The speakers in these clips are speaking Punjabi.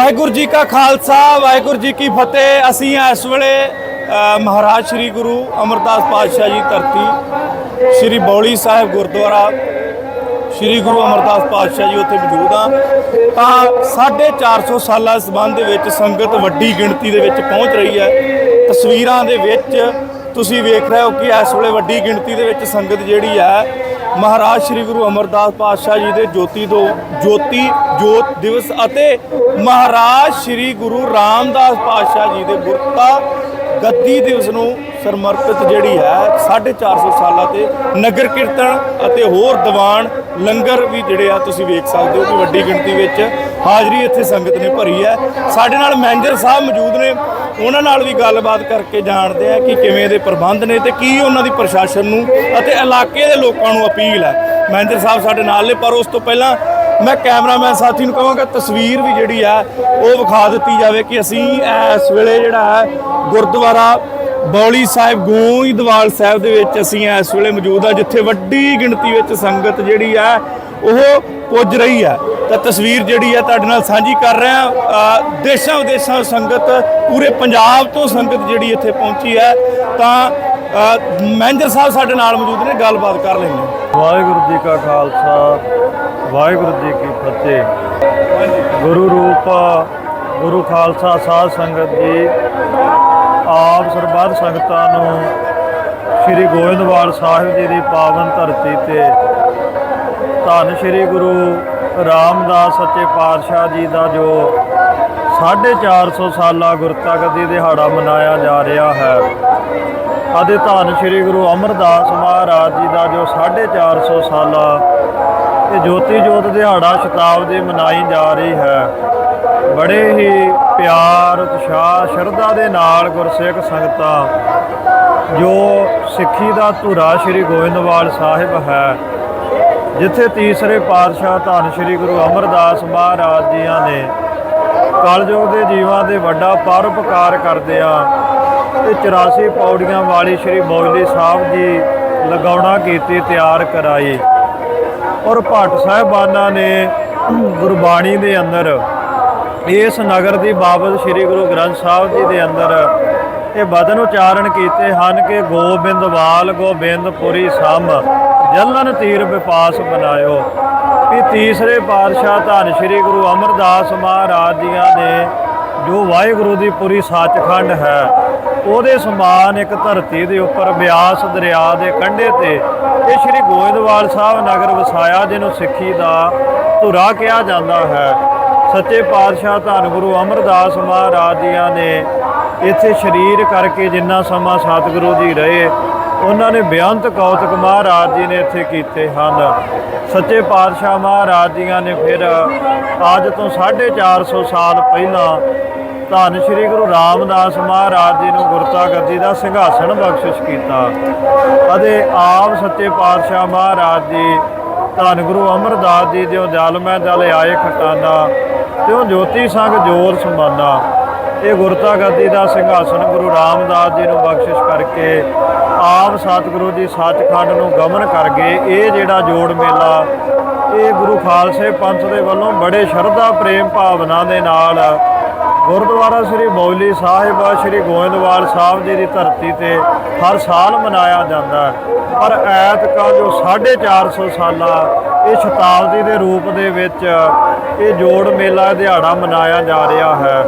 ਵਾਹਿਗੁਰੂ ਜੀ ਕਾ ਖਾਲਸਾ, ਵਾਹਿਗੁਰੂ ਜੀ ਕੀ ਫਤਿਹ। ਅਸੀਂ ਇਸ ਵੇਲੇ ਮਹਾਰਾਜ ਸ੍ਰੀ ਗੁਰੂ ਅਮਰਦਾਸ ਪਾਤਸ਼ਾਹ ਜੀ ਧਰਤੀ, ਸ੍ਰੀ ਬੌਲੀ ਸਾਹਿਬ ਗੁਰਦੁਆਰਾ। ਸ੍ਰੀ ਗੁਰੂ ਅਮਰਦਾਸ ਪਾਤਸ਼ਾਹ ਜੀ ਉੱਥੇ ਮੌਜੂਦ ਆ ਤਾਂ 450 ਸਾਲਾ ਸਬੰਧ ਦੇ ਵਿੱਚ ਸੰਗਤ ਵੱਡੀ ਗਿਣਤੀ ਦੇ ਵਿੱਚ ਪਹੁੰਚ ਰਹੀ ਹੈ। ਤਸਵੀਰਾਂ ਦੇ ਵਿੱਚ ਤੁਸੀਂ ਵੇਖ ਰਹੇ ਹੋ ਕਿ ਇਸ ਵੇਲੇ ਵੱਡੀ ਗਿਣਤੀ ਦੇ ਵਿੱਚ ਸੰਗਤ ਜਿਹੜੀ ਹੈ ਮਹਾਰਾਜ ਸ੍ਰੀ ਗੁਰੂ ਅਮਰਦਾਸ ਪਾਤਸ਼ਾਹ ਜੀ ਦੇ ਜੋਤੀ ਦੋ ਜੋਤੀ ਜੋਤ ਦਿਵਸ ਅਤੇ ਮਹਾਰਾਜ ਸ੍ਰੀ ਗੁਰੂ ਰਾਮਦਾਸ ਪਾਤਸ਼ਾਹ ਜੀ ਦੇ ਗੁਰਤਾ ਗੱਦੀ ਦਿਵਸ ਨੂੰ ਸਮਰਪਿਤ ਜਿਹੜੀ ਹੈ 450 ਸਾਲਾਂ ਤੇ ਨਗਰ ਕੀਰਤਨ ਅਤੇ ਹੋਰ ਦੀਵਾਨ ਲੰਗਰ ਵੀ ਜਿਹੜੇ ਆ ਤੁਸੀਂ ਵੇਖ ਸਕਦੇ ਹੋ ਕਿ ਵੱਡੀ ਗਿਣਤੀ ਵਿੱਚ ਹਾਜ਼ਰੀ ਇੱਥੇ ਸੰਗਤ ਨੇ ਭਰੀ ਹੈ। ਸਾਡੇ ਨਾਲ ਮੈਨੇਜਰ ਸਾਹਿਬ ਮੌਜੂਦ ਨੇ, ਉਹਨਾਂ ਨਾਲ ਵੀ ਗੱਲਬਾਤ ਕਰਕੇ ਜਾਣਦੇ ਆ ਕਿ ਕਿਵੇਂ ਦੇ ਪ੍ਰਬੰਧ ਨੇ ਤੇ ਕੀ ਉਹਨਾਂ ਦੀ ਪ੍ਰਸ਼ਾਸਨ ਨੂੰ ਅਤੇ ਇਲਾਕੇ ਦੇ ਲੋਕਾਂ ਨੂੰ ਅਪੀਲ ਹੈ। ਮੈਨੇਜਰ ਸਾਹਿਬ ਸਾਡੇ ਨਾਲ ਨੇ, ਪਰ ਉਸ ਤੋਂ ਪਹਿਲਾਂ ਮੈਂ ਕੈਮਰਾਮੈਨ ਸਾਥੀ ਨੂੰ ਕਹਾਂਗਾ, ਤਸਵੀਰ ਵੀ ਜਿਹੜੀ ਆ, ਉਹ ਵਿਖਾ ਦਿੱਤੀ ਜਾਵੇ ਕਿ ਅਸੀਂ ਇਸ ਵੇਲੇ ਜਿਹੜਾ ਹੈ, ਗੁਰਦੁਆਰਾ ਬੌਲੀ ਸਾਹਿਬ ਗੋਇੰਦਵਾਲ ਸਾਹਿਬ ਦੇ ਵਿੱਚ ਅਸੀਂ ਇਸ ਵੇਲੇ ਮੌਜੂਦ ਆ, ਜਿੱਥੇ ਵੱਡੀ ਗਿਣਤੀ ਵਿੱਚ ਸੰਗਤ ਜਿਹੜੀ ਆ, ਉਹ ਪੁੱਜ ਰਹੀ ਹੈ ਤਾਂ ਤਸਵੀਰ ਜਿਹੜੀ ਹੈ ਤੁਹਾਡੇ ਨਾਲ ਸਾਂਝੀ ਕਰ ਰਹੇ ਹਾਂ ਦੇਸ਼ਾਂ ਵਿਦੇਸ਼ਾਂ ਸੰਗਤ, ਪੂਰੇ ਪੰਜਾਬ ਤੋਂ ਸੰਗਤ ਜਿਹੜੀ ਇੱਥੇ ਪਹੁੰਚੀ ਹੈ ਤਾਂ ਮੈਨੇਜਰ ਸਾਹਿਬ ਸਾਡੇ ਨਾਲ ਮੌਜੂਦ ਨੇ, ਗੱਲਬਾਤ ਕਰ ਲੈਂਦੇ ਵਾਹਿਗੁਰੂ ਜੀ ਕਾ ਖਾਲਸਾ, ਵਾਹਿਗੁਰੂ ਜੀ ਕੀ ਫਤਿਹ। ਗੁਰੂ ਰੂਪ, ਗੁਰੂ ਖਾਲਸਾ ਸਾਧ ਸੰਗਤ ਜੀ, ਆਪ ਸਰਬੱਤ ਸੰਗਤਾਂ ਨੂੰ ਸ੍ਰੀ ਗੋਇੰਦਵਾਲ ਸਾਹਿਬ ਜੀ ਦੀ ਪਾਵਨ ਧਰਤੀ ਤੇ ਧੰਨ ਸ੍ਰੀ ਗੁਰੂ ਰਾਮਦਾਸ ਸੱਚੇ ਪਾਤਸ਼ਾਹ ਜੀ ਦਾ ਜੋ 450 ਸਾਲਾ ਗੁਰਤਾ ਗੱਦੀ ਦਿਹਾੜਾ ਮਨਾਇਆ ਜਾ ਰਿਹਾ ਹੈ। ਅਤੇ ਧੰਨ ਸ੍ਰੀ ਗੁਰੂ ਅਮਰਦਾਸ ਮਹਾਰਾਜ ਜੀ ਦਾ ਜੋ 450 ਸਾਲਾ ਇਹ ਜੋਤੀ ਜੋਤ ਦਿਹਾੜਾ ਸ਼ਤਾਬਦੀ ਮਨਾਈ ਜਾ ਰਹੀ ਹੈ। ਬੜੇ ਹੀ ਪਿਆਰ, ਉਤਸ਼ਾਹ, ਸ਼ਰਧਾ ਦੇ ਨਾਲ ਗੁਰਸਿੱਖ ਸੰਗਤਾਂ, ਜੋ ਸਿੱਖੀ ਦਾ ਧੁਰਾ ਸ੍ਰੀ ਗੋਇੰਦਵਾਲ ਸਾਹਿਬ ਹੈ, ਜਿੱਥੇ ਤੀਸਰੇ ਪਾਤਸ਼ਾਹ ਧੰਨ ਸ੍ਰੀ ਗੁਰੂ ਅਮਰਦਾਸ ਮਹਾਰਾਜ ਜੀਆਂ ਨੇ ਕਲਯੁਗ ਦੇ ਜੀਵਾਂ ਦੇ ਵੱਡਾ ਪਰਉਪਕਾਰ ਕਰਦਿਆਂ ਤੇ 84 ਪੌੜੀਆਂ ਵਾਲੀ ਸ੍ਰੀ ਬੋਲੀ ਸਾਹਿਬ ਜੀ ਲਗਾਉਣਾ ਕੀਤੀ, ਤਿਆਰ ਕਰਾਈ। ਔਰ ਭੱਟ ਸਾਹਿਬਾਨਾਂ ਨੇ ਗੁਰਬਾਣੀ ਦੇ ਅੰਦਰ, ਇਸ ਨਗਰ ਦੀ ਬਾਬਤ ਸ੍ਰੀ ਗੁਰੂ ਗ੍ਰੰਥ ਸਾਹਿਬ ਜੀ ਦੇ ਅੰਦਰ ਇਹ ਬਦਨ ਉਚਾਰਨ ਕੀਤੇ ਹਨ ਕਿ ਗੋਬਿੰਦਵਾਲ ਗੋਬਿੰਦਪੁਰੀ ਸਮ, ਜਲਨ ਤੀਰ ਵਿਪਾਸ ਬਣਾਇਓ ਇਹ ਤੀਸਰੇ ਪਾਤਸ਼ਾਹ ਧੰਨ ਸ੍ਰੀ ਗੁਰੂ ਅਮਰਦਾਸ ਮਹਾਰਾਜ ਜੀਆਂ ਨੇ ਜੋ ਵਾਹਿਗੁਰੂ ਦੀ ਪੁਰੀ ਸੱਚਖੰਡ ਹੈ। ਉਹਦੇ ਸਮਾਨ ਇੱਕ ਧਰਤੀ ਦੇ ਉੱਪਰ ਬਿਆਸ ਦਰਿਆ ਦੇ ਕੰਢੇ ਤੇ ਇਹ ਸ੍ਰੀ ਗੋਇੰਦਵਾਲ ਸਾਹਿਬ ਨਗਰ ਵਸਾਇਆ, ਜਿਹਨੂੰ ਸਿੱਖੀ ਦਾ ਧੁਰਾ ਕਿਹਾ ਜਾਂਦਾ ਹੈ। ਸੱਚੇ ਪਾਤਸ਼ਾਹ ਧੰਨ ਗੁਰੂ ਅਮਰਦਾਸ ਮਹਾਰਾਜ ਜੀਆਂ ਨੇ ਇੱਥੇ ਸ਼ਰੀਰ ਕਰਕੇ ਜਿੰਨਾ ਸਮਾਂ ਸਤਿਗੁਰੂ ਜੀ ਰਹੇ, ਉਹਨਾਂ ਨੇ ਬੇਅੰਤ ਕੌਤਕ ਮਹਾਰਾਜ ਜੀ ਨੇ ਇੱਥੇ ਕੀਤੇ ਹਨ। ਸੱਚੇ ਪਾਤਸ਼ਾਹ ਮਹਾਰਾਜ ਜੀਆਂ ਨੇ ਫਿਰ ਅੱਜ ਤੋਂ 450 ਸਾਲ ਪਹਿਲਾਂ ਧੰਨ ਸ੍ਰੀ ਗੁਰੂ ਰਾਮਦਾਸ ਮਹਾਰਾਜ ਜੀ ਨੂੰ ਗੁਰਤਾ ਗੱਦੀ ਦਾ ਸਿੰਘਾਸਣ ਬਖਸ਼ਿਸ਼ ਕੀਤਾ ਅਤੇ ਆਪ ਸੱਚੇ ਪਾਤਸ਼ਾਹ ਮਹਾਰਾਜ ਜੀ, ਧੰਨ ਗੁਰੂ ਅਮਰਦਾਸ ਜੀ, ਜਿਉ ਜਲ ਮੈਂ ਜਲ ਆਏ ਖਟਾਨਾ, ਤਿਉ ਜੋਤੀ ਸੰਗ ਜੋਰ ਸਮਾਨਾ। ਇਹ ਗੁਰਤਾ ਗੱਦੀ ਦਾ ਸਿੰਘਾਸਣ ਗੁਰੂ ਰਾਮਦਾਸ ਜੀ ਨੂੰ ਬਖਸ਼ਿਸ਼ ਕਰਕੇ ਆਪ ਸਤਿਗੁਰੂ ਜੀ ਸੱਚਖੰਡ ਨੂੰ ਗਮਨ ਕਰ ਗਏ ਇਹ ਜਿਹੜਾ ਜੋੜ ਮੇਲਾ, ਇਹ ਗੁਰੂ ਖਾਲਸੇ ਪੰਥ ਦੇ ਵੱਲੋਂ ਬੜੇ ਸ਼ਰਧਾ ਪ੍ਰੇਮ ਭਾਵਨਾ ਦੇ ਨਾਲ ਗੁਰਦੁਆਰਾ ਸ੍ਰੀ ਮੌਲੀ ਸਾਹਿਬ, ਸ੍ਰੀ ਗੋਇੰਦਵਾਲ ਸਾਹਿਬ ਜੀ ਦੀ ਧਰਤੀ ਤੇ ਹਰ ਸਾਲ ਮਨਾਇਆ ਜਾਂਦਾ ਹੈ। ਪਰ ਐਤਕਾਂ ਜੋ 450 ਸਾਲਾ, ਇਹ ਸ਼ਤਾਬਦੀ ਦੇ ਰੂਪ ਦੇ ਵਿੱਚ ਇਹ ਜੋੜ ਮੇਲਾ ਦਿਹਾੜਾ ਮਨਾਇਆ ਜਾ ਰਿਹਾ ਹੈ।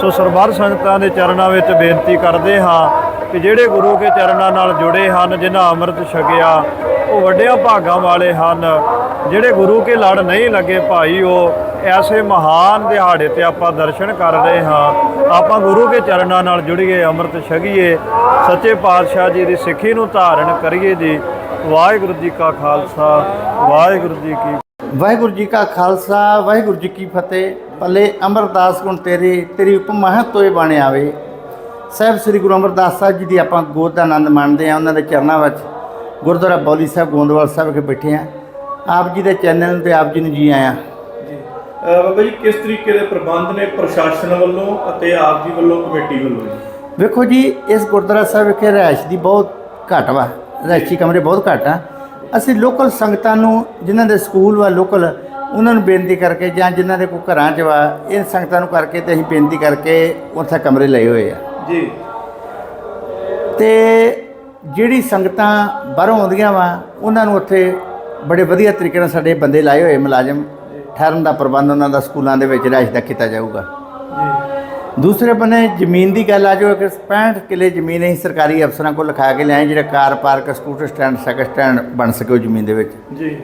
ਸੋ ਸਰਬੱਤ ਸੰਗਤਾਂ ਦੇ ਚਰਨਾਂ ਵਿੱਚ ਬੇਨਤੀ ਕਰਦੇ ਹਾਂ ਕਿ ਜਿਹੜੇ ਗੁਰੂ ਕੇ ਚਰਨਾਂ ਨਾਲ ਜੁੜੇ ਹਨ, ਜਿਨ੍ਹਾਂ ਅੰਮ੍ਰਿਤ ਛਕਿਆ, ਉਹ ਵੱਡਿਆਂ ਭਾਗਾਂ ਵਾਲੇ ਹਨ। ਜਿਹੜੇ ਗੁਰੂ ਕੇ ਲੜ ਨਹੀਂ ਲੱਗੇ ਭਾਈ, ਉਹ ਐਸੇ ਮਹਾਨ ਦਿਹਾੜੇ ਤੇ ਆਪਾਂ ਦਰਸ਼ਨ ਕਰ ਰਹੇ ਹਾਂ। ਆਪਾਂ ਗੁਰੂ ਕੇ ਚਰਨਾਂ ਨਾਲ ਜੁੜੀਏ, ਅੰਮ੍ਰਿਤ ਛਕੀਏ, ਸੱਚੇ ਪਾਤਸ਼ਾਹ ਜੀ ਦੀ ਸਿੱਖੀ ਨੂੰ ਧਾਰਨ ਕਰੀਏ ਜੀ। ਵਾਹਿਗੁਰੂ ਜੀ ਕਾ ਖਾਲਸਾ, ਵਾਹਿਗੁਰੂ ਜੀ ਕੀ ਵਾਹਿਗੁਰੂ ਜੀ ਕਾ ਖਾਲਸਾ, ਵਾਹਿਗੁਰੂ ਜੀ ਕੀ ਫਤਿਹ। ਭਲੇ ਅਮਰਦਾਸ ਗੁਣ ਤੇਰੇ, ਤੇਰੀ ਉਪਮਾ ਤੋਏ ਬਣ ਆਵੇ। ਸਾਹਿਬ ਸ੍ਰੀ ਗੁਰੂ ਅਮਰਦਾਸ ਸਾਹਿਬ ਜੀ ਦੀ ਆਪਾਂ ਗੋਦ ਦਾ ਆਨੰਦ ਮਾਣਦੇ ਆ ਉਹਨਾਂ ਦੇ ਚਰਨਾਂ ਵਿੱਚ। ਗੁਰਦੁਆਰਾ ਬੌਲੀ ਸਾਹਿਬ, ਗੋਂਦਵਾਲ ਸਾਹਿਬ ਕੇ ਬੈਠੇ ਆ ਆਪ ਜੀ ਦੇ ਚੈਨਲ ਤੇ ਆਪ ਜੀ ਨੂੰ ਜੀ ਆਇਆਂ। ਬਾਬਾ ਜੀ ਕਿਸ ਤਰੀਕੇ ਦੇ ਪ੍ਰਬੰਧ ਨੇ ਪ੍ਰਸ਼ਾਸਨ ਵੱਲੋਂ ਅਤੇ ਆਪ ਜੀ ਵੱਲੋਂ ਕਮੇਟੀ ਵੱਲੋਂ ਜੀ? ਵੇਖੋ ਜੀ ਇਸ ਗੁਰਦੁਆਰਾ ਸਾਹਿਬ ਵਿਖੇ ਰਿਹਾਇਸ਼ ਦੀ ਬਹੁਤ ਘੱਟ ਵਾ ਰਿਹਾਇਸ਼ੀ ਕਮਰੇ ਬਹੁਤ ਘੱਟ ਆ। ਅਸੀਂ ਲੋਕਲ ਸੰਗਤਾਂ ਨੂੰ ਜਿਨ੍ਹਾਂ ਦੇ ਸਕੂਲ ਵਾ ਲੋਕਲ ਉਹਨਾਂ ਨੂੰ ਬੇਨਤੀ ਕਰਕੇ ਜਾਂ ਜਿਨ੍ਹਾਂ ਦੇ ਕੋਈ ਘਰਾਂ 'ਚ ਵਾ ਇਹ ਸੰਗਤਾਂ ਨੂੰ ਕਰਕੇ ਤੇ ਅਸੀਂ ਬੇਨਤੀ ਕਰਕੇ ਉੱਥੇ ਕਮਰੇ ਲਏ ਹੋਏ ਆ। ਜੀ। ਤੇ ਜਿਹੜੀ ਸੰਗਤਾਂ ਬਾਹਰੋਂ ਆਉਂਦੀਆਂ ਵਾ ਉਹਨਾਂ ਨੂੰ ਉੱਥੇ ਬੜੇ ਵਧੀਆ ਤਰੀਕੇ ਨਾਲ ਸਾਡੇ ਬੰਦੇ ਲਾਏ ਹੋਏ ਮੁਲਾਜ਼ਮ ਠਹਿਰਨ ਦਾ ਪ੍ਰਬੰਧ ਉਹਨਾਂ ਦਾ ਸਕੂਲਾਂ ਦੇ ਵਿੱਚ ਰਿਹਾਇਸ਼ ਦਾ ਕੀਤਾ ਜਾਊਗਾ। ਦੂਸਰੇ ਬੰਨੇ ਜ਼ਮੀਨ ਦੀ ਗੱਲ ਆ ਜੋ ਕਿ 65 ਕਿੱਲੇ ਜ਼ਮੀਨ ਅਸੀਂ ਸਰਕਾਰੀ ਅਫਸਰਾਂ ਕੋਲ ਲਿਖਾ ਕੇ ਲਿਆਏ ਜਿਹੜਾ car park scooter stand cycle stand ਬਣ ਸਕੇ ਉਹ ਜ਼ਮੀਨ ਦੇ ਵਿੱਚ। ਜੀ।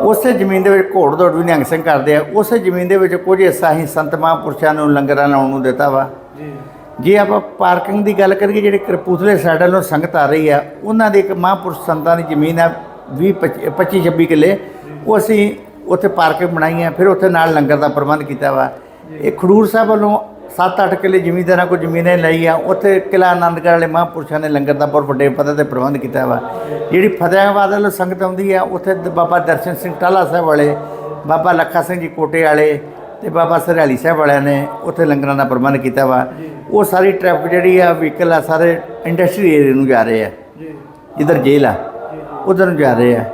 ਉਸੇ ਜ਼ਮੀਨ ਦੇ ਵਿੱਚ ਘੋੜ ਦੌੜ ਵੀ ਨਿਹੰਗ ਸਿੰਘ ਕਰਦੇ ਆ ਉਸੇ ਜ਼ਮੀਨ ਦੇ ਵਿੱਚ ਕੁਝ ਹਿੱਸਾ ਅਸੀਂ ਸੰਤ ਮਹਾਂਪੁਰਸ਼ਾਂ ਨੂੰ ਲੰਗਰਾਂ ਲਾਉਣ ਨੂੰ ਦਿੱਤਾ ਵਾ। ਜੀ। ਜੇ ਆਪਾਂ ਪਾਰਕਿੰਗ ਦੀ ਗੱਲ ਕਰੀਏ ਜਿਹੜੇ ਕਰਪੂਥਲੇ ਸਾਈਡ ਵੱਲੋਂ ਸੰਗਤ ਆ ਰਹੀ ਆ ਉਹਨਾਂ ਦੀ ਇੱਕ ਮਹਾਂਪੁਰਸ਼ ਸੰਤਾਂ ਦੀ ਜ਼ਮੀਨ ਆ 20 25 26 ਕਿੱਲੇ ਉਹ ਅਸੀਂ ਉੱਥੇ ਪਾਰਕਿੰਗ ਬਣਾਈ ਆ ਫਿਰ ਉੱਥੇ ਨਾਲ ਲੰਗਰ ਦਾ ਪ੍ਰਬੰਧ ਕੀਤਾ ਵਾ। ਇਹ ਖਡੂਰ ਸਾਹਿਬ ਵੱਲੋਂ 7-8 ਕਿੱਲੇ ਜ਼ਮੀਨਦਾਰਾਂ ਕੋਲ ਜ਼ਮੀਨਾਂ ਲਈ ਆ ਉੱਥੇ ਕਿਲਾ ਆਨੰਦਗੜ੍ਹ ਵਾਲੇ ਮਹਾਂਪੁਰਸ਼ਾਂ ਨੇ ਲੰਗਰ ਦਾ ਬਹੁਤ ਵੱਡੇ ਪੱਧਰ ਤੇ ਪ੍ਰਬੰਧ ਕੀਤਾ ਵਾ। ਜਿਹੜੀ ਫਤਿਆਬਾਦ ਵੱਲੋਂ ਸੰਗਤ ਆਉਂਦੀ ਆ ਉੱਥੇ ਬਾਬਾ ਦਰਸ਼ਨ ਸਿੰਘ ਟਾਲਾ ਸਾਹਿਬ ਵਾਲੇ ਬਾਬਾ ਲੱਖਾ ਸਿੰਘ ਜੀ ਕੋਟੇ ਵਾਲੇ ਤੇ ਬਾਬਾ ਸਰਹਾਲੀ ਸਾਹਿਬ ਵਾਲਿਆਂ ਨੇ ਉੱਥੇ ਲੰਗਰਾਂ ਦਾ ਪ੍ਰਬੰਧ ਕੀਤਾ ਵਾ। ਉਹ ਸਾਰੀ ਟ੍ਰੈਫਿਕ ਜਿਹੜੀ ਆ ਵਹੀਕਲ ਆ ਸਾਰੇ ਇੰਡਸਟਰੀ ਏਰੀਆ ਨੂੰ ਜਾ ਰਹੇ ਆ। ਜੀ। ਜਿੱਧਰ ਜੇਲ੍ਹ ਆ ਉਧਰ ਨੂੰ ਜਾ ਰਹੇ ਆ।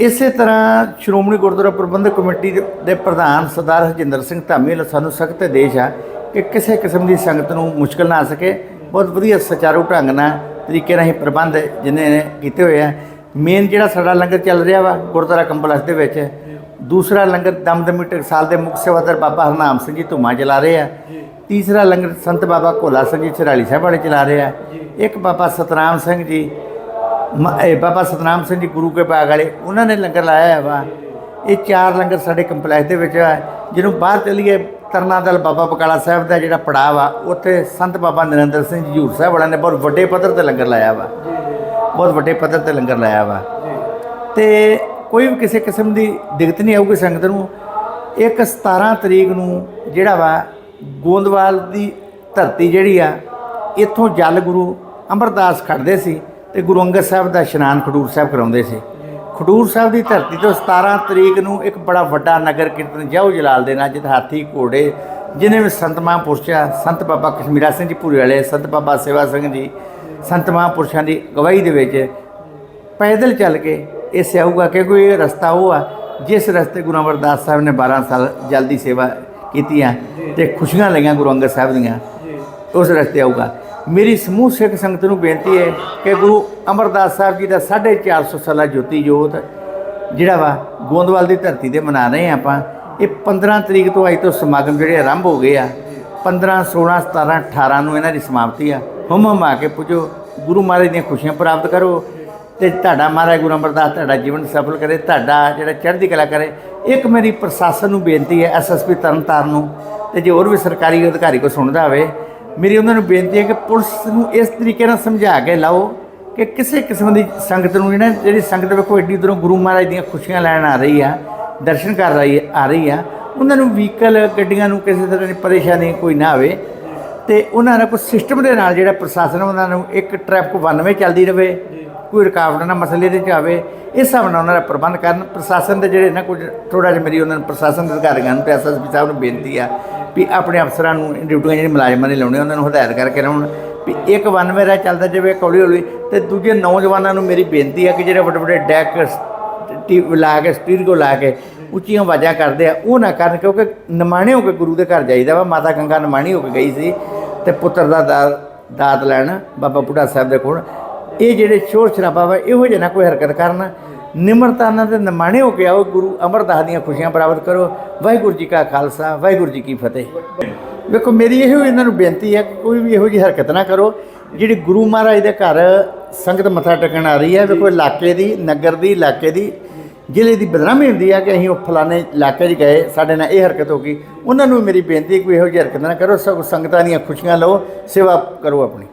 ਇਸੇ ਤਰ੍ਹਾਂ ਸ਼੍ਰੋਮਣੀ ਗੁਰਦੁਆਰਾ ਪ੍ਰਬੰਧਕ ਕਮੇਟੀ ਦੇ- ਦੇ ਪ੍ਰਧਾਨ ਸਰਦਾਰ ਹਰਜਿੰਦਰ ਸਿੰਘ ਧਾਮੀ ਵੱਲੋਂ ਸਾਨੂੰ ਸਖਤ ਆਦੇਸ਼ ਆ ਕਿ ਕਿਸੇ ਕਿਸਮ ਦੀ ਸੰਗਤ ਨੂੰ ਮੁਸ਼ਕਲ ਨਾ ਆ ਸਕੇ। ਬਹੁਤ ਵਧੀਆ ਸੁਚਾਰੂ ਢੰਗ ਨਾਲ ਤਰੀਕੇ ਨਾਲ ਹੀ ਪ੍ਰਬੰਧ ਜਿਨ੍ਹਾਂ ਨੇ ਕੀਤੇ ਹੋਏ ਆ। ਮੇਨ ਜਿਹੜਾ ਸਾਡਾ ਲੰਗਰ ਚੱਲ ਰਿਹਾ ਵਾ ਗੁਰਦੁਆਰਾ ਕੰਪਲੈਕਸ ਦੇ ਵਿੱਚ, ਦੂਸਰਾ ਲੰਗਰ ਦਮਦਮੀ ਟਕਸਾਲ ਦੇ ਮੁੱਖ ਸੇਵਾਦਾਰ ਬਾਬਾ ਹਰਨਾਮ ਸਿੰਘ ਜੀ ਧੁਮਾ ਚਲਾ ਰਹੇ ਆ। ਤੀਸਰਾ ਲੰਗਰ ਸੰਤ ਬਾਬਾ ਕੋਲਾ ਸਿੰਘ ਜੀ ਚਰਾਲੀ ਸਾਹਿਬ ਵਾਲੇ ਚਲਾ ਰਹੇ ਆ। ਇੱਕ ਬਾਬਾ ਸਤਨਾਮ ਸਿੰਘ ਜੀ ਬਾਬਾ ਸਤਨਾਮ ਸਿੰਘ ਜੀ ਗੁਰੂ ਕੇ ਬਾਗ ਵਾਲੇ, ਉਹਨਾਂ ਨੇ ਲੰਗਰ ਲਾਇਆ ਵਾ। ਇਹ ਚਾਰ ਲੰਗਰ ਸਾਡੇ ਕੰਪਲੈਕਸ ਦੇ ਵਿੱਚ ਹੈ ਜਿਹਨੂੰ ਬਾਹਰ ਚਲੀਏ, ਤਰਨਾ ਦਲ ਬਾਬਾ ਬਕਾਲਾ ਸਾਹਿਬ ਦਾ ਜਿਹੜਾ ਪੜਾਅ ਵਾ, ਉੱਥੇ ਸੰਤ ਬਾਬਾ ਨਰਿੰਦਰ ਸਿੰਘ ਜੀ ਹਜ਼ੂਰ ਸਾਹਿਬ ਵਾਲਿਆਂ ਨੇ ਬਹੁਤ ਵੱਡੇ ਪੱਧਰ ਤੇ ਲੰਗਰ ਲਾਇਆ ਵਾ। ਬਹੁਤ ਵੱਡੇ ਪੱਧਰ ਤੇ ਲੰਗਰ ਲਾਇਆ ਵਾ। ਤੇ ਕੋਈ ਵੀ ਕਿਸੇ ਕਿਸਮ ਦੀ ਦਿੱਕਤ ਨਹੀਂ ਆਊਗੀ ਸੰਗਤ ਨੂੰ। ਇੱਕ 17 ਤਰੀਕ ਨੂੰ ਜਿਹੜਾ ਵਾ, ਗੋਂਦਵਾਲ ਦੀ ਧਰਤੀ ਜਿਹੜੀ ਆ, ਇੱਥੋਂ ਜਲ ਗੁਰੂ ਅਮਰਦਾਸ ਖੜਦੇ ਸੀ। ਤੇ ਗੁਰੂ ਅੰਗਦ ਸਾਹਿਬ ਦਾ ਇਸ਼ਨਾਨ ਖਡੂਰ ਸਾਹਿਬ ਕਰਾਉਂਦੇ ਸੀ। ਖਡੂਰ ਸਾਹਿਬ ਦੀ ਧਰਤੀ ਤੋਂ 17 ਤਰੀਕ ਨੂੰ ਇੱਕ ਬੜਾ ਵੱਡਾ ਨਗਰ ਕੀਰਤਨ ਜਾਉ ਜਲਾਲ ਦੇ ਨਾਲ ਜਿੱਥੇ ਹਾਥੀ ਘੋੜੇ ਜਿਨੇ ਵੀ ਸੰਤ ਮਹਾਂਪੁਰਸ਼ਾਂ ਸੰਤ ਬਾਬਾ ਕਸ਼ਮੀਰਾ ਸਿੰਘ ਜੀ ਭੂਰੇ ਵਾਲੇ ਸੰਤ ਬਾਬਾ ਸੇਵਾ ਸਿੰਘ ਜੀ ਸੰਤ ਮਹਾਂਪੁਰਸ਼ਾਂ ਦੀ ਅਗਵਾਈ ਦੇ ਵਿੱਚ ਪੈਦਲ ਚੱਲ ਕੇ ਇਹ ਸਿਆਊਗਾ ਕਿ ਕੋਈ ਇਹ ਰਸਤਾ ਉਹ ਆ ਜਿਸ ਰਸਤੇ ਗੁਰੂ ਅਮਰਦਾਸ ਸਾਹਿਬ ਨੇ 12 ਸਾਲ ਜਲਦੀ ਸੇਵਾ ਕੀਤੀਆਂ ਤੇ ਖੁਸ਼ੀਆਂ ਲਈਆਂ ਗੁਰੂ ਅੰਗਦ ਸਾਹਿਬ ਦੀਆਂ ਉਸ ਰਸਤੇ ਆਊਗਾ। ਮੇਰੀ ਸਮੂਹ ਸਿੱਖ ਸੰਗਤ ਨੂੰ ਬੇਨਤੀ ਹੈ ਕਿ ਗੁਰੂ ਅਮਰਦਾਸ ਸਾਹਿਬ ਜੀ ਦਾ 450 ਸਾਲਾ ਜੋਤੀ ਜੋਤ, ਜਿਹੜਾ ਵਾ ਗੋਂਦਵਾਲ ਦੀ ਧਰਤੀ ਤੇ ਮਨਾ ਰਹੇ ਹਾਂ ਆਪਾਂ, ਇਹ 15 ਤਰੀਕ ਤੋਂ ਅੱਜ ਤੋਂ ਸਮਾਗਮ ਜਿਹੜੇ ਆਰੰਭ ਹੋ ਗਏ ਆ 15 16 17 18 ਨੂੰ ਇਹਨਾਂ ਦੀ ਸਮਾਪਤੀ ਆ। ਹੁਮ ਹੁਮ ਆ ਕੇ ਪੁੱਜੋ, ਗੁਰੂ ਮਹਾਰਾਜ ਦੀਆਂ ਖੁਸ਼ੀਆਂ ਪ੍ਰਾਪਤ ਕਰੋ ਤੇ ਤੁਹਾਡਾ ਮਹਾਰਾਜ ਗੁਰੂ ਅਮਰਦਾਸ ਤੁਹਾਡਾ ਜੀਵਨ ਸਫਲ ਕਰੇ, ਤੁਹਾਡਾ ਜਿਹੜਾ ਚੜ੍ਹਦੀ ਕਲਾ ਕਰੇ। ਇੱਕ ਮੇਰੀ ਪ੍ਰਸ਼ਾਸਨ ਨੂੰ ਬੇਨਤੀ ਹੈ ਐਸਐਸਪੀ ਤਰਨਤਾਰਨ ਨੂੰ, ਤੇ ਜੇ ਹੋਰ ਵੀ ਸਰਕਾਰੀ ਅਧਿਕਾਰੀ ਕੋ ਸੁਣਦਾ ਹੋਵੇ ਮੇਰੀ ਉਹਨਾਂ ਨੂੰ ਬੇਨਤੀ ਹੈ ਕਿ ਪੁਲਿਸ ਨੂੰ ਇਸ ਤਰੀਕੇ ਨਾਲ ਸਮਝਾ ਕੇ ਲਾਓ ਕਿ ਕਿਸੇ ਕਿਸਮ ਦੀ ਸੰਗਤ ਨੂੰ ਜਿਹੜਾ ਜਿਹੜੀ ਸੰਗਤ ਵੇਖੋ ਐਡੀ ਦੂਰੋਂ ਗੁਰੂ ਮਹਾਰਾਜ ਦੀਆਂ ਖੁਸ਼ੀਆਂ ਲੈਣ ਆ ਰਹੀ ਆ, ਦਰਸ਼ਨ ਕਰ ਰਹੀ ਆ ਰਹੀ ਆ, ਉਹਨਾਂ ਨੂੰ ਵਹੀਕਲ ਗੱਡੀਆਂ ਨੂੰ ਕਿਸੇ ਤਰ੍ਹਾਂ ਦੀ ਪਰੇਸ਼ਾਨੀ ਕੋਈ ਨਾ ਆਵੇ ਤੇ ਉਹਨਾਂ ਦਾ ਕੋਈ ਸਿਸਟਮ ਦੇ ਨਾਲ ਜਿਹੜਾ ਪ੍ਰਸ਼ਾਸਨ ਉਹਨਾਂ ਨੂੰ ਇੱਕ ਟ੍ਰੈਫਿਕ 92 ਚੱਲਦੀ ਰਵੇ। ਕੋਈ ਰੁਕਾਵਟ ਨਾ ਮਸਲੇ ਦੇ ਚ ਆਵੇ, ਇਸ ਹਿਸਾਬ ਨਾਲ ਉਹਨਾਂ ਦਾ ਪ੍ਰਬੰਧ ਕਰਨ। ਪ੍ਰਸ਼ਾਸਨ ਦੇ ਜਿਹੜੇ ਨਾ ਕੁਝ ਥੋੜਾ ਜਿਹਾ ਮੇਰੀ ਉਹਨਾਂ ਨੂੰ ਪ੍ਰਸ਼ਾਸਨ ਦੇ ਅਧਿਕਾਰੀਆਂ ਨੂੰ ਤੇ ਐਸਐਸਪੀ ਸਾਹਿਬ ਨੂੰ ਬੇਨਤੀ ਆ ਵੀ ਆਪਣੇ ਅਫਸਰਾਂ ਨੂੰ ਡਿਊਟੀਆਂ ਜਿਹੜੇ ਮੁਲਾਜ਼ਮਾਂ ਨੇ ਲਾਉਣੇ ਉਹਨਾਂ ਨੂੰ ਹਦਾਇਤ ਕਰਕੇ ਲਾਉਣ ਵੀ ਇੱਕ ਵਨ ਮੇਰਾ ਚੱਲਦਾ ਜਾਵੇ ਹੌਲੀ ਹੌਲੀ। ਤੇ ਦੂਜੇ ਨੌਜਵਾਨਾਂ ਨੂੰ ਮੇਰੀ ਬੇਨਤੀ ਆ ਕਿ ਜਿਹੜੇ ਵੱਡੇ ਵੱਡੇ ਡੈਕ ਟੀ ਲਾ ਕੇ ਸਟੀਰੀਓ ਲਾ ਕੇ ਉੱਚੀਆਂ ਆਵਾਜ਼ਾਂ ਕਰਦੇ ਆ, ਉਹ ਨਾ ਕਰਨ ਕਿਉਂਕਿ ਨਿਮਾਣੇ ਹੋ ਕੇ ਗੁਰੂ ਦੇ ਘਰ ਜਾਈਦਾ ਵਾ, ਮਾਤਾ ਗੰਗਾ ਨਿਮਾਣੀ ਹੋ ਕੇ ਗਈ ਸੀ ਤੇ ਪੁੱਤਰ ਦਾ ਦਾ- ਦਾਤ ਲੈਣ, ਬਾਬਾ ਬੁੱਢਾ ਸਾਹਿਬ ਦੇ ਕੋਲ। ਇਹ ਜਿਹੜੇ ਸ਼ੋਰ ਸ਼ਰਾਬਾ ਵਾ, ਇਹੋ ਜਿਹੇ ਨਾ ਕੋਈ ਹਰਕਤ ਕਰਨਾ। ਨਿਮਰਤਾ ਨਾਲ ਤੇ ਨਿਮਾਣੇ ਹੋ ਕੇ ਆਓ, ਗੁਰੂ ਅਮਰਦਾਸ ਦੀਆਂ ਖੁਸ਼ੀਆਂ ਪ੍ਰਾਪਤ ਕਰੋ। ਵਾਹਿਗੁਰੂ ਜੀ ਕਾ ਖਾਲਸਾ, ਵਾਹਿਗੁਰੂ ਜੀ ਕੀ ਫਤਿਹ। ਵੇਖੋ, ਮੇਰੀ ਇਹੋ ਇਹਨਾਂ ਨੂੰ ਬੇਨਤੀ ਹੈ ਕਿ ਕੋਈ ਵੀ ਇਹੋ ਜਿਹੀ ਹਰਕਤ ਨਾ ਕਰੋ। ਜਿਹੜੀ ਗੁਰੂ ਮਹਾਰਾਜ ਦੇ ਘਰ ਸੰਗਤ ਮੱਥਾ ਟੇਕਣ ਆ ਰਹੀ ਹੈ, ਵੇਖੋ, ਇਲਾਕੇ ਦੀ, ਨਗਰ ਦੀ, ਇਲਾਕੇ ਦੀ, ਜ਼ਿਲ੍ਹੇ ਦੀ ਬਦਨਾਮੀ ਹੁੰਦੀ ਆ ਕਿ ਅਸੀਂ ਉਹ ਫਲਾਣੇ ਇਲਾਕੇ 'ਚ ਗਏ, ਸਾਡੇ ਨਾਲ ਇਹ ਹਰਕਤ ਹੋ ਗਈ। ਉਹਨਾਂ ਨੂੰ ਮੇਰੀ ਬੇਨਤੀ ਕੋਈ ਇਹੋ ਜਿਹੀ ਹਰਕਤ ਨਾ ਕਰੋ, ਸਗੋਂ ਸੰਗਤਾਂ ਦੀਆਂ ਖੁਸ਼ੀਆਂ ਲਓ, ਸੇਵਾ ਕਰੋ ਆਪਣੀ।